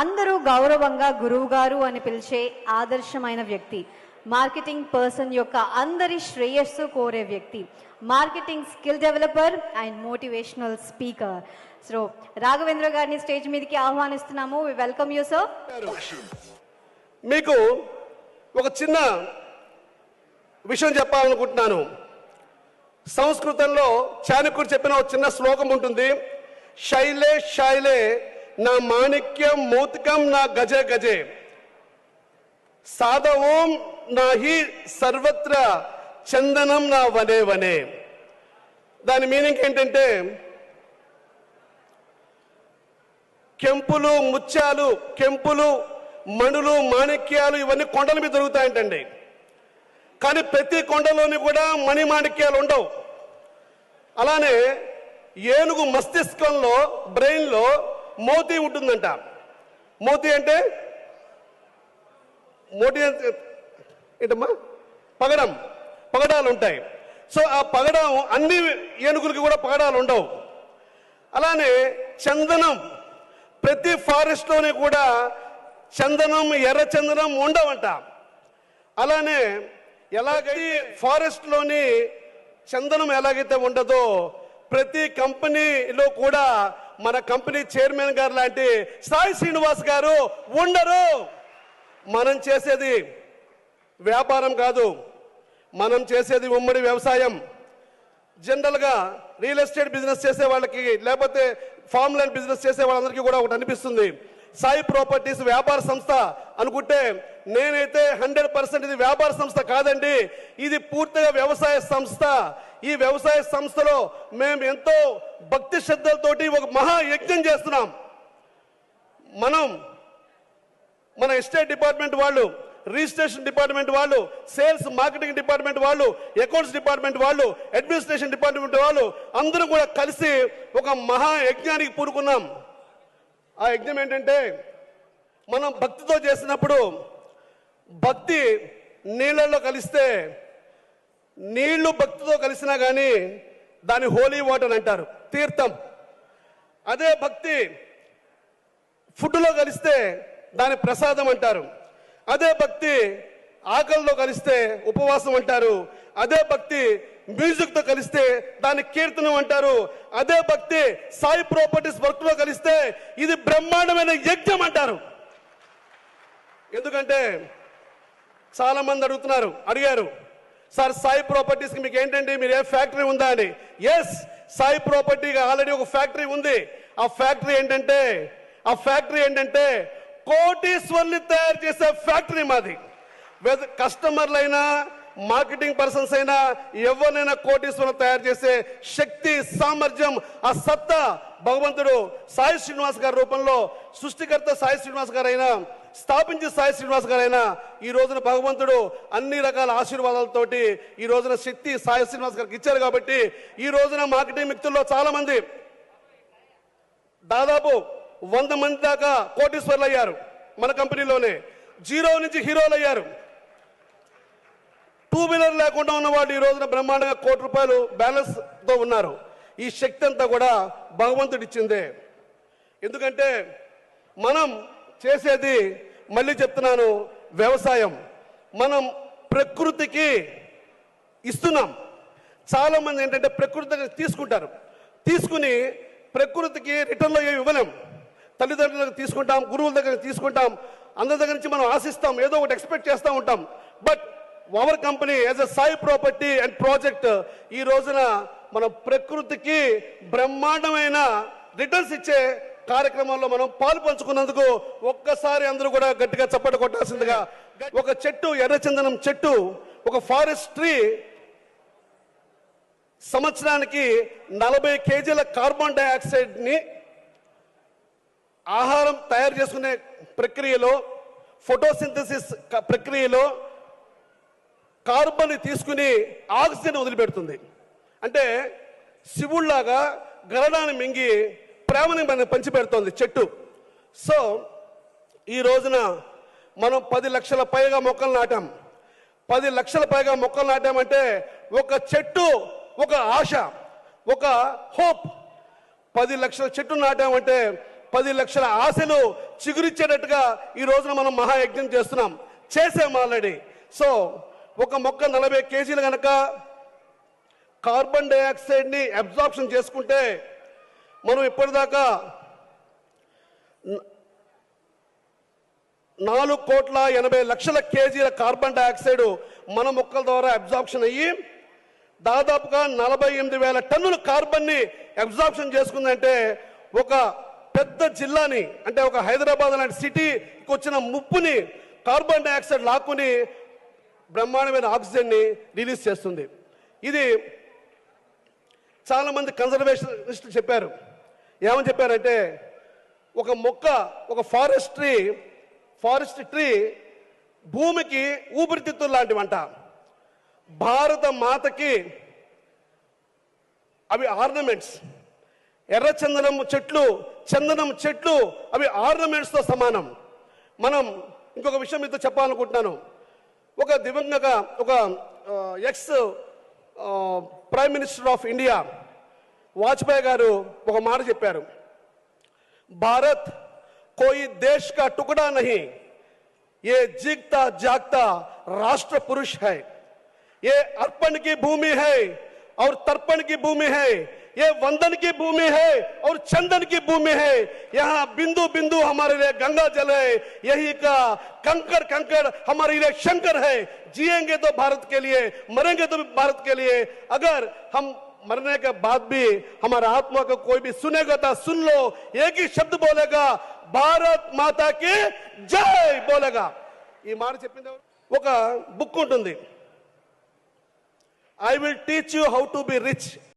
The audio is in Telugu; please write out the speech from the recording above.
అందరూ గౌరవంగా గురువు గారు అని పిలిచే ఆదర్శమైన వ్యక్తి మార్కెటింగ్ పర్సన్ యొక్క అందరి శ్రేయస్సు కోరే వ్యక్తి marketing skill developer and motivational speaker. So Raghavendra గారిని స్టేజ్ మీదకి ఆహ్వానిస్తున్నాము. వెల్కమ్ యూ సార్ మీకు ఒక చిన్న విషయం చెప్పాలనుకుంటున్నాను. సంస్కృతంలో చాణక్యుడు చెప్పిన ఒక చిన్న శ్లోకం ఉంటుంది. శైలే శైలే నా మాణిక్యం మౌతికం నా గజే గజే. సాధవం నా హి సర్వత్ర చందనం నా వనే వనే. దాని మీనింగ్ ఏంటంటే కెంపులు ముత్యాలు కెంపులు మణులు మాణిక్యాలు ఇవన్నీ కొండల మీద దొరుకుతాయంటండి కానీ ప్రతి కొండలోని కూడా మణి మాణిక్యాలు ఉండవు. అలానే ఏనుగు మస్తిష్కంలో బ్రెయిన్లో మోతీ ఉంటుందంట. మోతీ అంటే మోటీ అంటే ఏంటమ్మా? పగడం పగడాలు ఉంటాయి. సో ఆ పగడం అన్ని ఏనుగులకి కూడా పగడాలు ఉండవు. అలానే చందనం ప్రతి ఫారెస్ట్లోని కూడా చందనం ఎర్ర చందనం ఉండవంట. అలానే ఎలాగైతే ఫారెస్ట్లోని చందనం ఎలాగైతే ఉండదో ప్రతి కంపెనీలో కూడా మన కంపెనీ చైర్మన్ గారు లాంటి సాయి శ్రీనివాస్ గారు ఉండరు. మనం చేసేది వ్యాపారం కాదు. మనం చేసేది ఉమ్మడి వ్యవసాయం. జనరల్గా రియల్ ఎస్టేట్ బిజినెస్ చేసే వాళ్ళకి లేకపోతే ఫామ్ ల్యాండ్ బిజినెస్ చేసే వాళ్ళందరికీ కూడా ఒకటి అనిపిస్తుంది. సాయి ప్రాపర్టీస్ వ్యాపార సంస్థ అనుకుంటే నేనైతే హండ్రెడ్ పర్సెంట్ ఇది వ్యాపార సంస్థ కాదండి. ఇది పూర్తిగా వ్యవసాయ సంస్థ. ఈ వ్యవసాయ సంస్థలో మేము ఎంతో భక్తి శ్రద్ధలతోటి ఒక మహా యజ్ఞం చేస్తున్నాం. మనం మన ఎస్టేట్ డిపార్ట్మెంట్ వాళ్ళు రిజిస్ట్రేషన్ డిపార్ట్మెంట్ వాళ్ళు సేల్స్ మార్కెటింగ్ డిపార్ట్మెంట్ వాళ్ళు అకౌంట్స్ డిపార్ట్మెంట్ వాళ్ళు అడ్మినిస్ట్రేషన్ డిపార్ట్మెంట్ వాళ్ళు అందరూ కూడా కలిసి ఒక మహా యజ్ఞానికి పూనుకున్నాం. ఆ యజ్ఞం ఏంటంటే మనం భక్తితో చేసినప్పుడు భక్తి నీళ్ళల్లో కలిస్తే నీళ్ళు భక్తితో కలిసినా కానీ దాన్ని హోలీ వాటర్ అంటారు తీర్థం. అదే భక్తి ఫుడ్లో కలిస్తే దాని ప్రసాదం అంటారు. అదే భక్తి ఆకలిలో కలిస్తే ఉపవాసం అంటారు. అదే భక్తి మ్యూజిక్తో కలిస్తే దాన్ని కీర్తనం అంటారు. అదే భక్తి సాయి ప్రాపర్టీస్ వర్క్లో కలిస్తే ఇది బ్రహ్మాండమైన యజ్ఞం అంటారు. ఎందుకంటే చాలా మంది అడుగుతున్నారు అడిగారు సార్ సాయి ప్రాపర్టీస్కి మీకు ఏంటంటే మీరు ఏ ఫ్యాక్టరీ ఉందా అని. ఎస్ సాయి ప్రాపర్టీకి ఆల్రెడీ ఒక ఫ్యాక్టరీ ఉంది. ఆ ఫ్యాక్టరీ ఏంటంటే ఆ ఫ్యాక్టరీ ఏంటంటే కోటీశ్వర్ని తయారు చేసే ఫ్యాక్టరీ మాది. వెద కస్టమర్లైనా మార్కెటింగ్ పర్సన్స్ అయినా ఎవరినైనా కోటీశ్వరం తయారు చేసే శక్తి సామర్థ్యం ఆ సత్తా భగవంతుడు సాయి శ్రీనివాస్ గారి రూపంలో సృష్టికర్త సాయి శ్రీనివాస్ గారైనా స్థాపించి సాయి శ్రీనివాస్ గారైనా ఈ రోజున భగవంతుడు అన్ని రకాల ఆశీర్వాదాలతోటి ఈ రోజున శక్తి సాయి శ్రీనివాస్ గారికి ఇచ్చారు కాబట్టి ఈ రోజున మార్కెటింగ్ మిక్తుల్లో చాలా మంది దాదాపు వంద మంది దాకా కోటీశ్వర్లు అయ్యారు మన కంపెనీలోనే. జీరో నుంచి హీరోలు అయ్యారు టూ వీలర్ లేకుండా ఉన్నవాడు ఈ రోజున బ్రహ్మాండంగా కోటి రూపాయలు బ్యాలెన్స్తో ఉన్నారు. ఈ శక్తి అంతా కూడా భగవంతుడు ఇచ్చిందే ఎందుకంటే మనం చేసేది మళ్ళీ చెప్తున్నాను వ్యవసాయం. మనం ప్రకృతికి ఇస్తున్నాం. చాలామంది ఏంటంటే ప్రకృతి దగ్గర తీసుకుంటారు. తీసుకుని ప్రకృతికి రిటర్న్లో ఏమి ఇవ్వలేం. తల్లిదండ్రుల దగ్గర తీసుకుంటాం గురువుల దగ్గర తీసుకుంటాం అందరి దగ్గర నుంచి మనం ఆశిస్తాం ఏదో ఒకటి ఎక్స్పెక్ట్ చేస్తూ ఉంటాం. But our company as a Sai property and project ఈ రోజున మన ప్రకృతికి బ్రహ్మాండమైన రిటర్న్స్ ఇచ్చే కార్యక్రమంలో మనం పాలు పంచుకున్నందుకు ఒక్కసారి అందరూ కూడా గట్టిగా చప్పట కొట్టాల్సిందిగా. ఒక చెట్టు ఎర్రచందనం చెట్టు ఒక ఫారెస్ట్ ట్రీ సంవత్సరానికి నలభై కేజీల కార్బన్ డైఆక్సైడ్ని ఆహారం తయారు చేసుకునే ప్రక్రియలో ఫోటోసింథసిస్ క- ప్రక్రియలో కార్బన్ తీసుకుని ఆక్సిజన్ వదిలిపెడుతుంది. అంటే శివుళ్ళాగా గరడాన్ని మింగి ప్రేమని మన పంచిపెడుతోంది చెట్టు. సో ఈ రోజున మనం పది లక్షల పైగా మొక్కలు నాటాం. పది లక్షల పైగా మొక్కలు నాటామంటే ఒక చెట్టు ఒక ఆశ ఒక హోప్. పది లక్షల చెట్టు నాటామంటే పది లక్షల ఆశలు చిగురిచ్చేటట్టుగా ఈ రోజున మనం మహాయజ్ఞం చేస్తున్నాం. చేసాం ఆల్రెడీ. సో ఒక మొక్క నలభై కేజీలు కనుక కార్బన్ డైఆక్సైడ్ని అబ్జార్ప్షన్ చేసుకుంటే మనం ఇప్పటిదాకా నాలుగు కోట్ల ఎనభై లక్షల కేజీల కార్బన్ డైఆక్సైడ్ మన మొక్కల ద్వారా అబ్జార్ప్షన్ అయ్యి దాదాపుగా నలభై ఎనిమిది వేల టన్నుల కార్బన్ని అబ్జార్ప్షన్ చేసుకుందంటే ఒక పెద్ద జిల్లాని అంటే ఒక హైదరాబాద్ లాంటి సిటీకి వచ్చిన ముప్పుని కార్బన్ డైఆక్సైడ్ లాక్కుని బ్రహ్మాండమైన ఆక్సిజన్ని రిలీజ్ చేస్తుంది. ఇది చాలా మంది కన్జర్వేషనిస్టులు చెప్పారు. ఏమని చెప్పారంటే ఒక మొక్క ఒక ఫారెస్ట్ ట్రీ ఫారెస్ట్ ట్రీ భూమికి ఊపిరితిత్తులు లాంటివంట. భారత మాతకి అవి ఆర్నమెంట్స్ ఎర్ర చందనం చెట్లు చందనం చెట్లు అవి ఆర్నమెంట్స్తో సమానం. మనం ఇంకొక విషయం మీతో చెప్పాలనుకుంటున్నాను. ఒక దివంగత ఒక ex prime minister of India Vajpayee గారు ఒక మాట చెప్పారు भारत कोई देश का टुकड़ा नहीं ये जीगता जागता राष्ट्र पुरुष है ये अर्पण की भूमि है और तर्पण की भूमि है ये वंदन की भूमि है और चंदन की भूमि है यहाँ बिंदु बिंदु हमारे लिए गंगा जल है यही का कंकड़ कंकड़ हमारे लिए शंकर है जिएंगे तो भारत के लिए मरेंगे तो भी भारत के लिए अगर हम मरने के बाद भी हमारा आत्मा को कोई भी सुनेगा तो सुन लो एक ही शब्द बोलेगा భారత్ మాతాకి జై బోలేగా ఈ మాట చెప్పింది ఎవరు? ఒక బుక్ ఉంటుంది I will teach you how to be rich